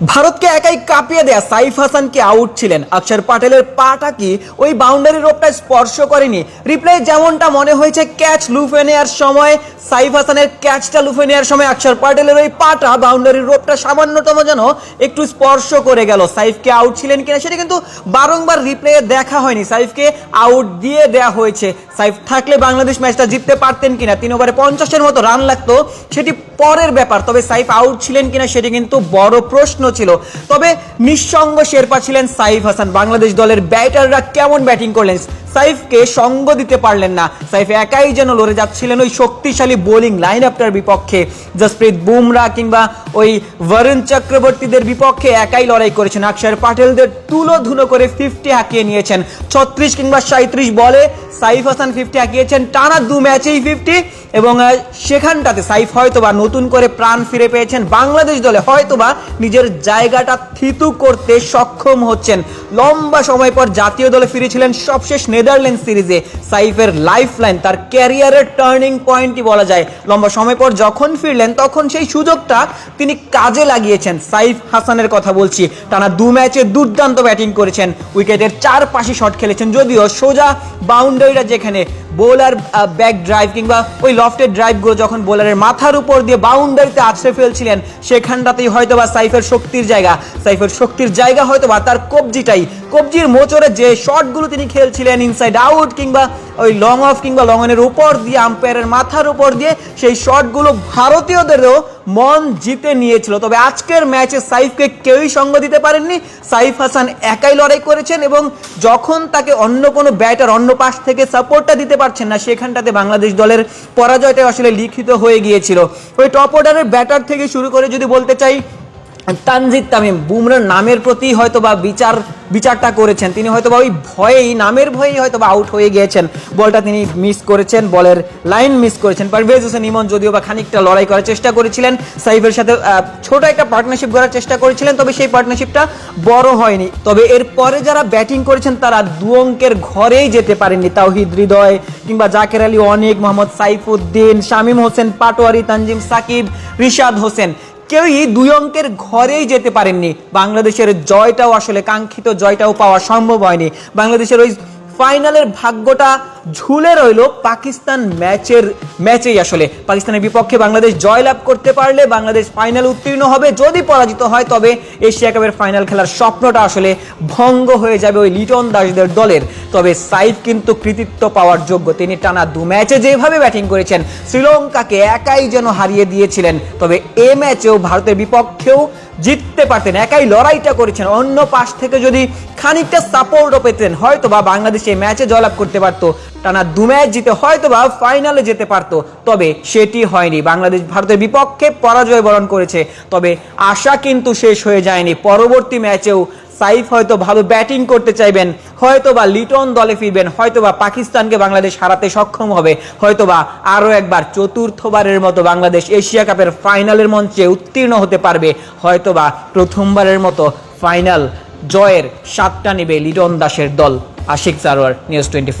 ভারতকে একাই কাঁপিয়ে দেয়া সাইফ হাসানকে আউট ছিলেন। অক্ষর পাটেলের পাটা কি ওই বাউন্ডারি রোপটা স্পর্শ করেনি? রিপ্লাই যেমনটা মনে হয়েছে ক্যাচ লুফে নেওয়ার সময়, সাইফ হাসানের ক্যাচটা লুফে নেওয়ার সময় অক্ষর পাটেলের ওই পাটা বাউন্ডারি রোপটা সামান্যতম যেন একটু স্পর্শ করে গেল। সাইফকে আউট ছিলেন কিনা সেটা কিন্তু বারংবার রিপ্লেয়ে দেখা হয়নি। সাইফকে আউট দিয়ে দেয়া হয়েছে। সাইফ থাকলে বাংলাদেশ ম্যাচটা জিততে পারতেন কিনা? তিন ওভারে পঞ্চাশের মতো রান লাগতো, সেটি পরের ব্যাপার। তবে সাইফ আউট ছিলেন কিনা সেটি কিন্তু বড় প্রশ্ন। ছিল। তবে নিঃসঙ্গ শেরপা ছিলেন সাইফ হাসান। বাংলাদেশ দলের ব্যাটাররা কেমন ব্যাটিং করলেন, সাইফকে সঙ্গ দিতে পারলেন না। সাইফ একাই যেন লড়ে যাচ্ছিলেন ওই শক্তিশালী বোলিং লাইন আপটার বিপক্ষে। জসপ্রীত বুমরা কিংবা ওই বরুণ চক্রবর্তীদের বিপক্ষে একাই লড়াই করেছেন। অক্ষর পাটেলদের তুলো ধুলো করে ফিফটি হাঁকিয়ে নিয়েছেন। ছত্রিশ কিংবা সাঁত্রিশ বলে সাইফ হাসান ফিফটি হাঁকিয়েছেন। টানা দু ম্যাচেই ফিফটি এবং সেখানটাতে সাইফ হয়তোবা নতুন করে প্রাণ ফিরে পেয়েছেন। বাংলাদেশ দলে হয়তোবা নিজের জায়গাটা থিতু করতে সক্ষম হচ্ছেন। লম্বা সময় পর জাতীয় দলে ফিরেছিলেন সবশেষ নেদারল্যান্ড সিরিজে। সাইফের লাইফ লাইন তার ক্যারিয়ারের টার্নিং পয়েন্টই বলা যায়। লম্বা সময় পর যখন ফিরলেন, তখন সেই সুযোগটা তিনি কাজে লাগিয়েছেন। সাইফ হাসানের কথা বলছি। টানা দু ম্যাচে দুর্দান্ত ব্যাটিং করেছেন। উইকেটের চারপাশে শট খেলেছেন, যদিও সোজা বাউন্ডারিটা যেখানে বোলার ব্যাক ড্রাইভ কিংবা ওই লফটের ড্রাইভগুলো যখন বোলারের মাথার উপর দিয়ে বাউন্ডারিতে আছড়ে ফেলছিলেন, সেখানটাতেই হয়তোবা সাইফের শক্তির জায়গা। সাইফের শক্তির জায়গা হয়তো বা তার কবজিটাই। কবজির মোচরে যে শটগুলো তিনি খেলছিলেন ইনসাইড আউট কিংবা ওই লং অফ কিংবা লং অনের উপর দিয়ে আম্পায়ারের মাথার উপর দিয়ে সেই শটগুলো ভারতীয়দেরও মন জিতে নিয়েছিল। তবে আজকের ম্যাচে সাইফকে কেউই সঙ্গ দিতে পারেননি। সাইফ হাসান একাই লড়াই করেছেন এবং যখন তাকে অন্য কোনো ব্যাটার অন্য পাশ থেকে সাপোর্টটা দিতে পারছেন না, সেখানটাতে বাংলাদেশ দলের পরাজয়টা আসলে লিখিত হয়ে গিয়েছিল। ওই টপ অর্ডারের ব্যাটার থেকে শুরু করে যদি বলতে চাই তানজিদ তামিম বুমরার নামের প্রতি হয়তো বা বিচার, বিচারটা করেছেন। তিনি হয়তো বা ওই ভয়েই, নামের ভয়েই হয়তো বা আউট হয়ে গিয়েছেন। বলটা তিনি মিস করেছেন, বলের লাইন মিস করেছেন। পারভেজ হোসেন ইমন যদিও বা খানিকটা লড়াই করার চেষ্টা করেছিলেন, সাইফের সাথে ছোট একটা পার্টনারশিপ করার চেষ্টা করেছিলেন, তবে সেই পার্টনারশিপটা বড় হয়নি। তবে এর পরে যারা ব্যাটিং করেছেন, তারা দু অঙ্কের ঘরেই যেতে পারেননি। তাওহিদ হৃদয় কিংবা জাকের আলী, অনেক মোহাম্মদ সাইফুদ্দিন, শামীম হোসেন পাটোয়ারি, তানজিম সাকিব, রিশাদ হোসেন। কেউই দুই অঙ্কের ঘরেই যেতে পারেননি। বাংলাদেশের জয়টাও আসলে, কাঙ্ক্ষিত জয়টাও পাওয়া সম্ভব হয়নি। বাংলাদেশের ওই ফাইনালের ভাগ্যটা ঝুলে রইল পাকিস্তান ম্যাচের, ম্যাচেই আসলে। পাকিস্তানের বিপক্ষে বাংলাদেশ জয়লাভ করতে পারলে বাংলাদেশ ফাইনাল উত্তীর্ণ হবে। যদি পরাজিত হয়, তবে এশিয়া কাপের ফাইনাল খেলার স্বপ্নটা আসলে ভঙ্গ হয়ে যাবে ওই লিটন দাসদের দলের। তবে সাইফ কিন্তু কৃতিত্ব পাওয়ার যোগ্য। তিনি টানা দু ম্যাচে যেভাবে ব্যাটিং করেছেন, শ্রীলঙ্কাকে একাই যেন হারিয়ে দিয়েছিলেন। তবে এ ম্যাচেও ভারতের বিপক্ষেও জিততে পারতেন, একাই লড়াইটা করেছেন। অন্য পাশ থেকে যদি খানিকটা সাপোর্টও পেতেন হয়তো বা বাংলাদেশ এই ম্যাচে জয়লাভ করতে পারতো। টানা দু ম্যাচ জিতে হয়তো বা ফাইনালে যেতে পারতো। তবে সেটি হয়নি। বাংলাদেশ ভারতের বিপক্ষে পরাজয় বরণ করেছে। তবে আশা কিন্তু শেষ হয়ে যায়নি। পরবর্তী ম্যাচেও সাইফ হয়তো ভালো ব্যাটিং করতে চাইবেন, হয়তো বা লিটন দলে ফিরবেন, হয়তো বা পাকিস্তানকে বাংলাদেশ হারাতে সক্ষম হবে, হয়তো বা আরও একবার চতুর্থবারের মতো বাংলাদেশ এশিয়া কাপের ফাইনালের মঞ্চে উত্তীর্ণ হতে পারবে, হয়তো বা প্রথমবারের মতো ফাইনাল জয়ের সাতটা নেবে লিটন দাসের দল, আশিক সারোয়ার নিউজ টোয়েন্টি